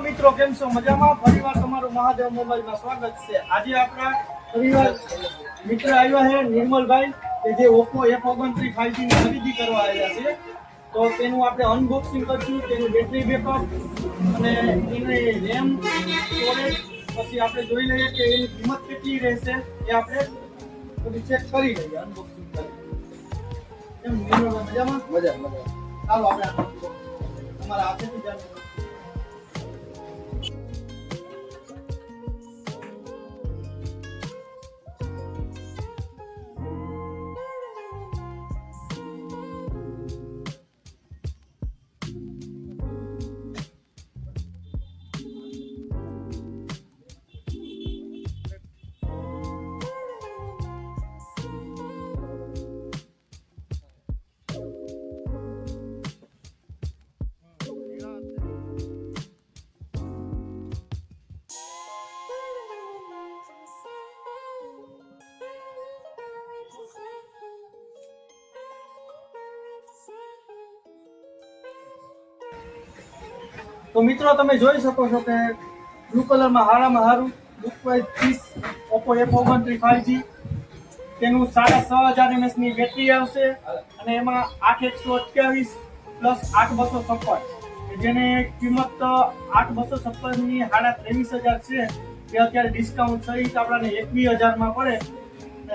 મિત્રો કેમ છો? મજામાં? ફરીવાર તમારું મહાદેવ મોબાઈલમાં સ્વાગત છે. આજે આપણા ફરીવાર મિત્ર આવ્યા છે નિર્મલભાઈ કે જે ઓપ્પો એફ ઓગણત્રીસ ફાઈવની ખરીદી કરવા આવ્યા છે. તો તેનું આપણે અનબોક્સિંગ કરશું તેનું બેટરી બેકઅપ અને એની રેમ સ્ટોરેજ પછી આપણે જોઈ લઈએ કે એની કિંમત કેટલી રહેશે એ આપણે બધું ચેક કરી લઈએ અનબોક્સિંગ કરી મજામાં? મજા મજા ચાલો આપણે તમારા હાથેથી જાણીએ તો મિત્રો, તમે જોઈ શકો છો કે બ્લુ કલરમાં હારામાં હારું. બુક વાઇઝ ત્રીસ ઓપ્પો એફ ઓગણત્રીસ ફાઈવ તેનું સાડા છ હજાર એમએસની બેટરી આવશે અને એમાં આઠ એકસો અઠ્યાવીસ પ્લસ આઠ બસો છપ્પન. જેને કિંમત આઠ બસો છપ્પનની સાડા ત્રેવીસ હજાર છે. તે અત્યારે ડિસ્કાઉન્ટ સહિત આપણને એકવીસ હજારમાં પડે.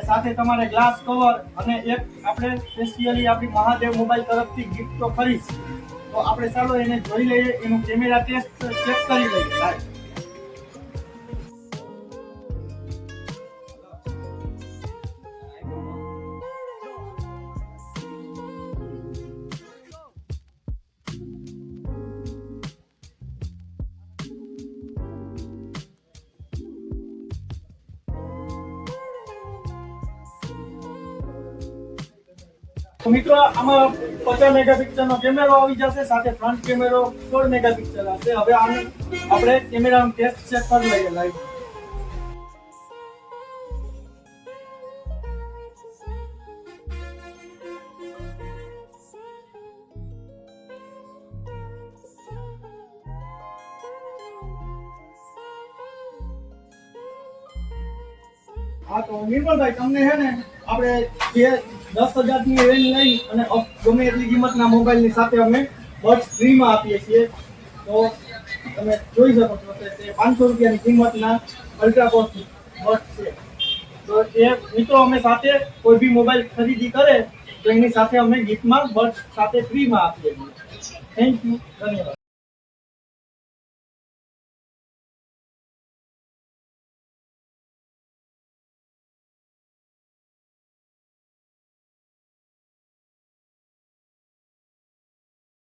સાથે તમારે ગ્લાસ કવર અને એક આપણે સ્પેશિયલી આપણી મહાદેવ મોબાઈલ તરફથી ગિફ્ટ તો ખરી જ. તો આપણે ચાલો એને જોઈ લઈએ એનું કેમેરા ટેસ્ટ ચેક કરી લઈએ. તો મિત્રો, આમાં પચાસ મેગાપિક્સલનો કેમેરો આવી જશે, સાથે ફ્રન્ટ કેમેરો સોળ મેગાપિક્સલ હશે. હવે આને આપણે કેમેરાનો ટેસ્ટ ચેક કરી લઈએ લાઈવ હા, તો નિર્મલભાઈ, તમને છે ને, આપણે જે દસ હજારની રેન્જ લઈ અને ગમે એટલી કિંમતના મોબાઈલની સાથે અમે બર્ડ્સ ફ્રીમાં આપીએ છીએ. તો તમે જોઈ શકો છો કે તે પાંચસો રૂપિયાની કિંમતના અલ્ટ્રા બોક્સ બર્ડ્સ છે. તો એ મિત્રો અમે સાથે કોઈ બી મોબાઈલ ખરીદી કરે તો એની સાથે અમે ગિફ્ટમાં બર્ડ્સ સાથે ફ્રીમાં આપીએ છીએ. થેન્ક યુ ધન્યવાદ.